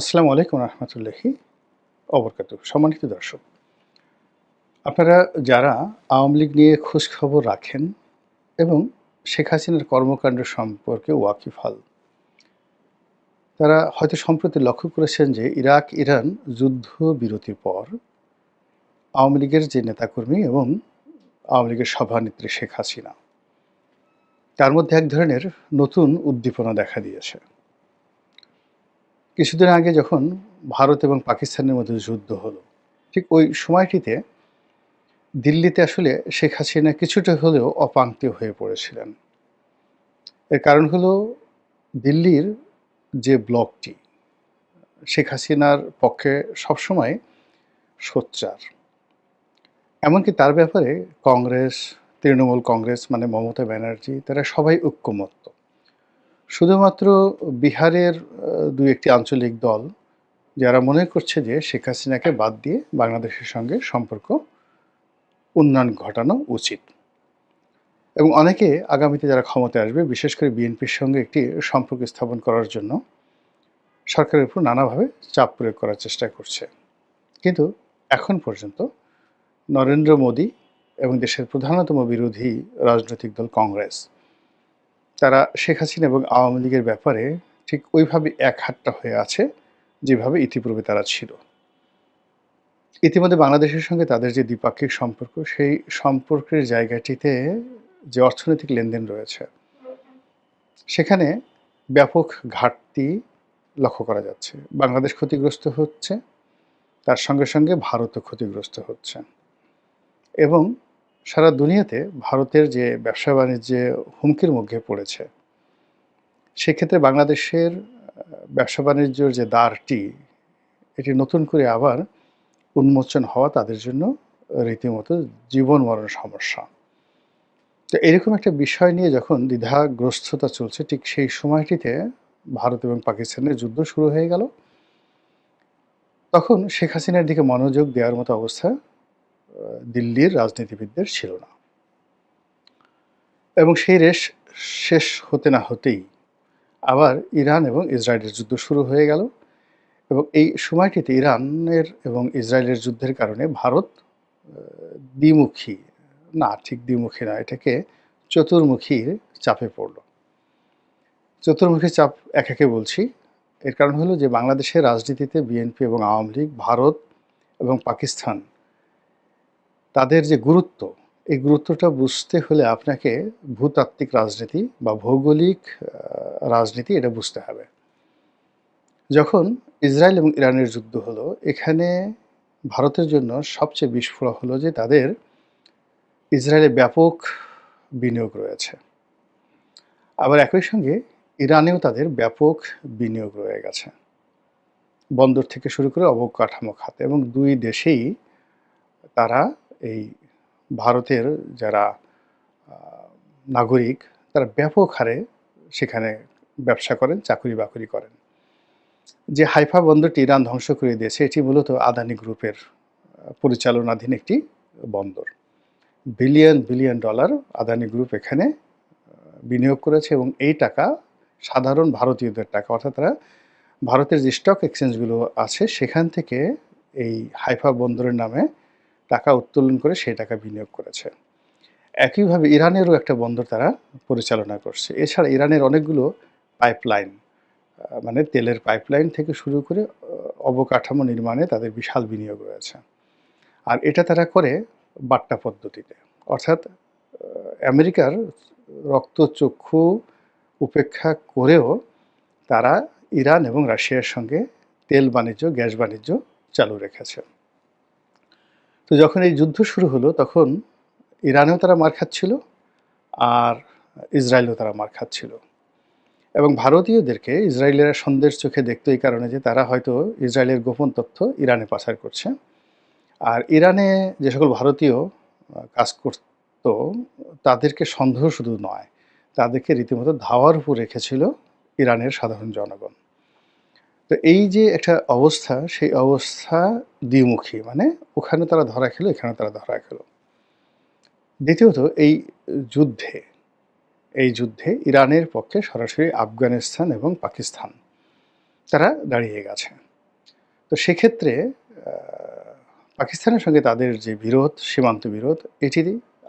আসসালামু আলাইকুম রহমতুল্লাহি অবরকাত সম্মানিত দর্শক, আপনারা যারা আওয়ামী লীগ নিয়ে খোঁজখবর রাখেন এবং শেখ হাসিনার কর্মকাণ্ড সম্পর্কে ওয়াকিফ ওয়াকিফাল তারা হয়তো সম্প্রতি লক্ষ্য করেছেন যে ইরাক, ইরান যুদ্ধ বিরতির পর আওয়ামী লীগের যে নেতাকর্মী এবং আওয়ামী লীগের সভানেত্রী শেখ হাসিনা, তার মধ্যে এক ধরনের নতুন উদ্দীপনা দেখা দিয়েছে। কিছুদিন আগে যখন ভারত এবং পাকিস্তানের মধ্যে যুদ্ধ হলো, ঠিক ওই সময়টিতে দিল্লিতে আসলে শেখ হাসিনা কিছুটা হলেও অপাঙ্ক্তি হয়ে পড়েছিলেন। এর কারণ হলো দিল্লির যে ব্লকটি, শেখ হাসিনার পক্ষে সবসময় সোচ্চার। এমনকি তার ব্যাপারে কংগ্রেস, তৃণমূল কংগ্রেস মানে মমতা ব্যানার্জি, তারা সবাই ঐক্যমত্য শুধুমাত্র বিহারের দু একটি আঞ্চলিক দল, যারা মনে করছে যে শেখ হাসিনাকে বাদ দিয়ে বাংলাদেশের সঙ্গে সম্পর্ক উন্নয়ন ঘটানো উচিত। এবং অনেকে আগামীতে যারা ক্ষমতায় আসবে, বিশেষ করে বিএনপির সঙ্গে একটি সম্পর্ক স্থাপন করার জন্য, সরকারের উপর নানাভাবে চাপ প্রয়োগ করার চেষ্টা করছে। কিন্তু এখন পর্যন্ত নরেন্দ্র মোদী এবং দেশের প্রধানতম বিরোধী রাজনৈতিক দল কংগ্রেস তারা শেখ হাসিনা এবং আওয়ামী লীগের ব্যাপারে ঠিক ওইভাবে এক হাতটা হয়ে আছে যেভাবে ইতিপূর্বে তারা ছিল। ইতিমধ্যে বাংলাদেশের সঙ্গে তাদের যে দ্বিপাক্ষিক সম্পর্ক, সেই সম্পর্কের জায়গাটিতে যে অর্থনৈতিক লেনদেন রয়েছে, সেখানে ব্যাপক ঘাটতি লক্ষ্য করা যাচ্ছে। বাংলাদেশ ক্ষতিগ্রস্ত হচ্ছে, তার সঙ্গে সঙ্গে ভারতও ক্ষতিগ্রস্ত হচ্ছে এবং সারা দুনিয়াতে ভারতের যে ব্যবসা বাণিজ্যে হুমকির মুখে পড়েছে, সেক্ষেত্রে বাংলাদেশের ব্যবসা বাণিজ্যর যে দ্বারটি, এটি নতুন করে আবার উন্মোচন হওয়া তাদের জন্য রীতিমতো জীবন মরণ সমস্যা। তো এরকম একটা বিষয় নিয়ে যখন দ্বিধাগ্রস্ততা চলছে, ঠিক সেই সময়টিতে ভারত এবং পাকিস্তানের যুদ্ধ শুরু হয়ে গেল। তখন শেখ হাসিনার দিকে মনোযোগ দেওয়ার মতো অবস্থা দিল্লির রাজনীতিবিদদের ছিল না। এবং সেই রেশ শেষ হতে না হতেই আবার ইরান এবং ইসরায়েলের যুদ্ধ শুরু হয়ে গেল এবং এই সময়টিতে ইরানের এবং ইসরায়েলের যুদ্ধের কারণে ভারত দ্বিমুখী, না ঠিক দ্বিমুখী না, এটাকে চতুর্মুখী চাপে পড়ল। চতুর্মুখী চাপ এক একে বলছি, এর কারণ হলো যে বাংলাদেশের রাজনীতিতে বিএনপি এবং আওয়ামী লীগ, ভারত এবং পাকিস্তান তাদের যে গুরুত্ব, এই গুরুত্বটা বুঝতে হলে আপনাকে ভূতাত্ত্বিক রাজনীতি বা ভৌগোলিক রাজনীতি এটা বুঝতে হবে। যখন ইসরায়েল এবং ইরানের যুদ্ধ হলো, এখানে ভারতের জন্য সবচেয়ে বিস্ফোরক হলো যে তাদের ইসরায়েলে ব্যাপক বিনিয়োগ রয়েছে। আবার একই সঙ্গে ইরানেও তাদের ব্যাপক বিনিয়োগ রয়ে গেছে। বন্দর থেকে শুরু করে অবকাঠামো খাতে এবং দুই দেশেই তারা এই ভারতের যারা নাগরিক, তারা ব্যাপক হারে সেখানে ব্যবসা করেন চাকরি বাকরি করেন। যে হাইফা বন্দরটি ইরান ধ্বংস করে দিয়েছে, এটি মূলত আদানি গ্রুপের পরিচালনাধীন একটি বন্দর। Billion billion dollar Adani group এখানে বিনিয়োগ করেছে এবং এই টাকা সাধারণ ভারতীয়দের টাকা, অর্থাৎ তারা ভারতের যে স্টক এক্সচেঞ্জগুলো আছে, সেখান থেকে এই হাইফা বন্দরের নামে টাকা উত্তোলন করে সেই টাকা বিনিয়োগ করেছে। একইভাবে ইরানেরও একটা বন্দর তারা পরিচালনা করছে। এছাড়া ইরানের অনেকগুলো পাইপলাইন মানে তেলের পাইপলাইন থেকে শুরু করে অবকাঠামো নির্মাণে তাদের বিশাল বিনিয়োগ রয়েছে। আর এটা তারা করে বাট্টা পদ্ধতিতে। অর্থাৎ আমেরিকার রক্তচক্ষু উপেক্ষা করেও তারা ইরান এবং রাশিয়ার সঙ্গে তেল বাণিজ্য, গ্যাস বাণিজ্য চালু রেখেছে। তো যখন এই যুদ্ধ শুরু হলো, তখন ইরানেও তারা মার খাচ্ছিল আর ইসরায়েলেও তারা মার খাচ্ছিল। এবং ভারতীয়দেরকে ইসরায়েলেরা সন্দেশ চোখে দেখতো এই কারণে যে তারা হয়তো ইসরায়েলের গোপন তথ্য ইরানে পাচার করছে। আর ইরানে যে সকল ভারতীয় কাজ করত, তাদেরকে সন্দেহ শুধু নয়, তাদেরকে রীতিমতো ধাওয়ার উপর রেখেছিল ইরানের সাধারণ জনগণ। তো এই যে একটা অবস্থা, সেই অবস্থা দ্বিমুখী মানে ওখানে তারা ধরা খেলো, এখানে তারা ধরা খেলো। দ্বিতীয়ত, এই যুদ্ধে এই যুদ্ধে ইরানের পক্ষে সরাসরি আফগানিস্তান এবং পাকিস্তান, তারা দাঁড়িয়ে গেছে। তো সেক্ষেত্রে পাকিস্তানের সঙ্গে তাদের যে বিরোধ, সীমান্ত বিরোধ, এটি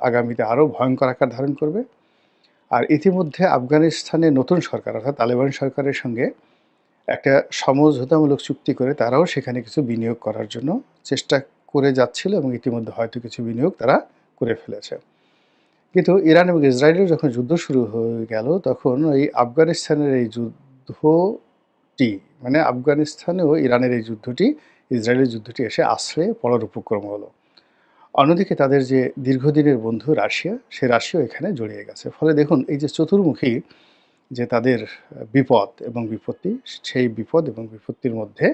আগামীতে আরও ভয়ঙ্কর আকার ধারণ করবে। আর ইতিমধ্যে আফগানিস্তানে নতুন সরকার, অর্থাৎ তালেবান সরকারের সঙ্গে একটা সমঝোতামূলক চুক্তি করে তারাও সেখানে কিছু বিনিয়োগ করার জন্য চেষ্টা করে যাচ্ছিল এবং ইতিমধ্যে হয়তো কিছু বিনিয়োগ তারা করে ফেলেছে। কিন্তু ইরান এবং ইসরায়েলের যখন যুদ্ধ শুরু হয়ে গেল, তখন ওই আফগানিস্তানের এই যুদ্ধটি মানে আফগানিস্তানেও ইরানের এই যুদ্ধটি, ইসরায়েলের যুদ্ধটি এসে আশ্রয়ে পড়ার উপক্রম হলো। অন্যদিকে তাদের যে দীর্ঘদিনের বন্ধু রাশিয়া, সে রাশিয়াও এখানে জড়িয়ে গেছে। ফলে দেখুন, এই যে চতুর্মুখী যে তাদের বিপদ এবং বিপত্তি, সেই বিপদ এবং বিপত্তির মধ্যে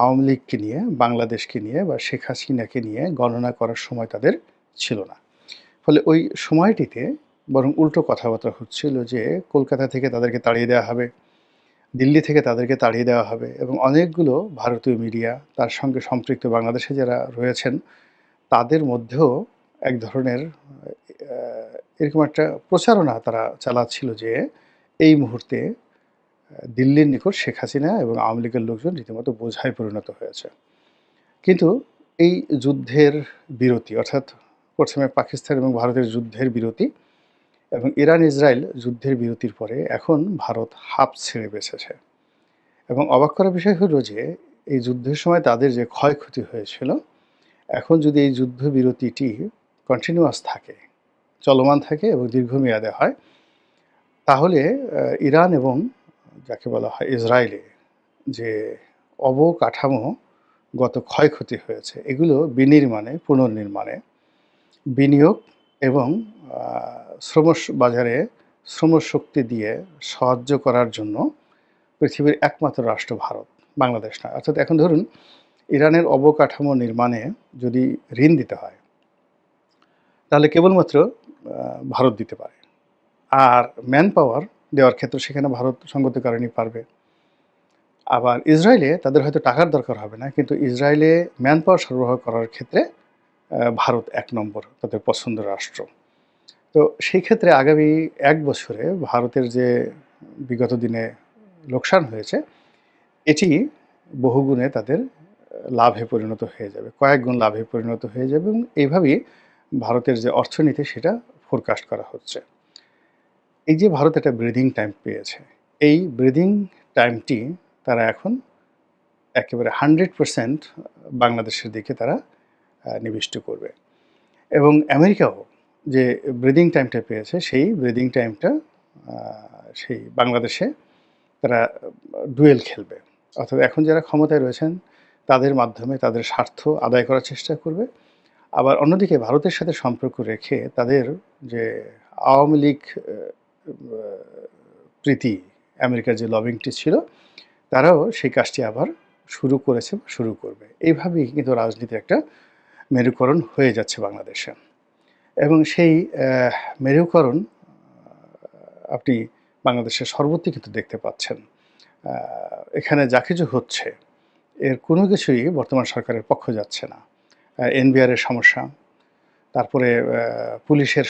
আওয়ামী লীগকে নিয়ে, বাংলাদেশকে নিয়ে বা শেখ হাসিনাকে নিয়ে গণনা করার সময় তাদের ছিল না। ফলে ওই সময়টিতে বরং উল্টো কথাবার্তা হচ্ছিল যে কলকাতা থেকে তাদেরকে তাড়িয়ে দেওয়া হবে, দিল্লি থেকে তাদেরকে তাড়িয়ে দেওয়া হবে এবং অনেকগুলো ভারতীয় মিডিয়া, তার সঙ্গে সম্পৃক্ত বাংলাদেশে যারা রয়েছেন, তাদের মধ্যেও এক ধরনের এরকম একটা প্রচারণা তারা চালাচ্ছিল যে এই মুহূর্তে দিল্লির নিকট শেখ হাসিনা এবং আওয়ামী লীগের লোকজন রীতিমতো বোঝায় পরিণত হয়েছে। কিন্তু এই যুদ্ধের বিরতি, অর্থাৎ প্রথমে পাকিস্তান এবং ভারতের যুদ্ধের বিরতি এবং ইরান ইসরায়েল যুদ্ধের বিরতির পরে এখন ভারত হাফ ছেড়ে বেঁচেছে। এবং অবাক করার বিষয় হলো যে, এই যুদ্ধের সময় তাদের যে ক্ষয়ক্ষতি হয়েছিল, এখন যদি এই যুদ্ধ বিরতিটি কন্টিনিউয়াস থাকে, চলমান থাকে এবং দীর্ঘমেয়াদে হয় তাহলে ইরান এবং যাকে বলা হয় ইসরায়েলে যে অবকাঠামো গত ক্ষয়ক্ষতি হয়েছে, এগুলো বিনির্মাণে, পুনর্নির্মাণে বিনিয়োগ এবং শ্রম বাজারে শ্রমশক্তি দিয়ে সাহায্য করার জন্য পৃথিবীর একমাত্র রাষ্ট্র ভারত, বাংলাদেশ নয়। অর্থাৎ এখন ধরুন, ইরানের অবকাঠামো নির্মাণে যদি ঋণ দিতে হয়, তাহলে কেবলমাত্র ভারত দিতে পারে। আর ম্যান পাওয়ার দেওয়ার ক্ষেত্রে সেখানে ভারত সঙ্গত কারণেই পারবে। আবার ইসরায়েলে তাদের হয়তো টাকার দরকার হবে না, কিন্তু ইসরায়েলে ম্যান পাওয়ার সরবরাহ করার ক্ষেত্রে ভারত এক নম্বর তাদের পছন্দের রাষ্ট্র। তো সেই ক্ষেত্রে আগামী এক বছরে ভারতের যে বিগত দিনে লোকসান হয়েছে, এটি বহুগুণে তাদের লাভে পরিণত হয়ে যাবে কয়েক গুণ লাভে পরিণত হয়ে যাবে এবং এইভাবেই ভারতের যে অর্থনীতি সেটা ফোরকাস্ট করা হচ্ছে। এই যে ভারত একটা ব্রিদিং টাইম পেয়েছে, এই ব্রিদিং টাইমটি তারা এখন একেবারে হান্ড্রেড পারসেন্ট বাংলাদেশের দিকে তারা নিবিষ্ট করবে। এবং আমেরিকাও যে ব্রিদিং টাইমটা পেয়েছে, সেই ব্রিদিং টাইমটা সেই বাংলাদেশে তারা ডুয়েল খেলবে। অর্থাৎ এখন যারা ক্ষমতায় রয়েছেন, তাদের মাধ্যমে তাদের স্বার্থ আদায় করার চেষ্টা করবে। আবার অন্যদিকে ভারতের সাথে সম্পর্ক রেখে তাদের যে আওয়ামী লীগ প্রীতি আমেরিকার যে লবিংটি ছিল, তারাও সেই কাজটি আবার শুরু করেছে শুরু করবে। এইভাবেই কিন্তু রাজনীতির একটা মেরুকরণ হয়ে যাচ্ছে বাংলাদেশে। এবং সেই মেরুকরণ আপনি বাংলাদেশের সর্বত্র কিন্তু দেখতে পাচ্ছেন। এখানে যা কিছু হচ্ছে, এর কোনো কিছুই বর্তমান সরকারের পক্ষ যাচ্ছে না। এনবিআরের সমস্যা, তারপরে পুলিশের